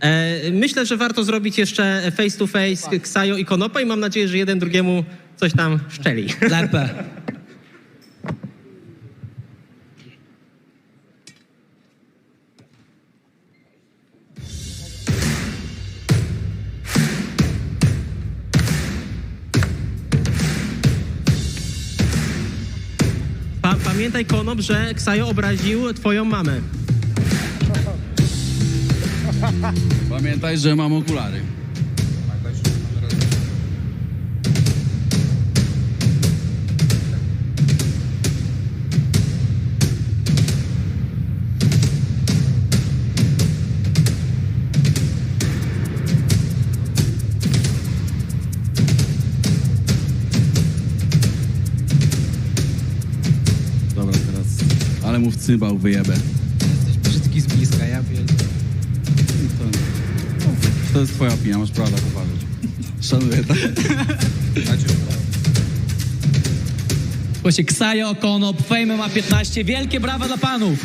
E, myślę, że warto zrobić jeszcze face to face Ksajo i Konopa i mam nadzieję, że jeden drugiemu coś tam szczeli. Lepę. Pa, pamiętaj, Konop, że Ksajo obraził twoją mamę. Pamiętaj, że mam okulary. Dobra, teraz. Ale mów cymbał, wyjebę. Jesteś brzydki z bliska, ja pierdolę. To, jest twoja opinia, masz prawo tak uważać. Szanuję, tak? Słuchajcie, Ksajo, Konop, Fame ma 15. Wielkie brawa dla panów.